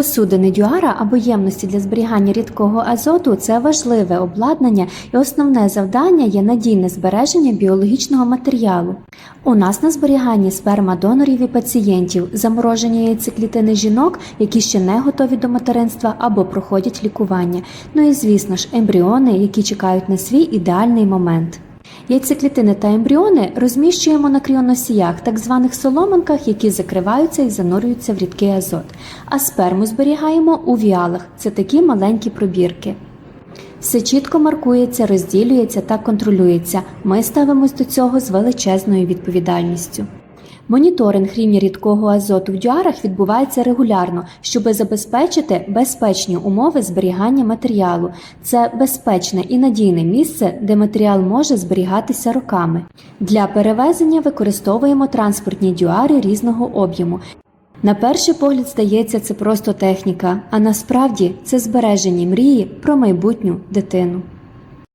Посудини дюара або ємності для зберігання рідкого азоту це важливе обладнання, і основне завдання є надійне збереження біологічного матеріалу. У нас на зберіганні сперма донорів і пацієнтів, заморожені яйцеклітини жінок, які ще не готові до материнства або проходять лікування. Ну і звісно ж, ембріони, які чекають на свій ідеальний момент. Яйцеклітини та ембріони розміщуємо на кріоносіях, так званих соломинках, які закриваються і занурюються в рідкий азот. А сперму зберігаємо у віалах це такі маленькі пробірки. Все чітко маркується, розділюється та контролюється. Ми ставимось до цього з величезною відповідальністю. Моніторинг рівня рідкого азоту в дюарах відбувається регулярно, щоб забезпечити безпечні умови зберігання матеріалу. Це безпечне і надійне місце, де матеріал може зберігатися роками. Для перевезення використовуємо транспортні дюари різного об'єму. На перший погляд здається, це просто техніка, а насправді це збережені мрії про майбутню дитину.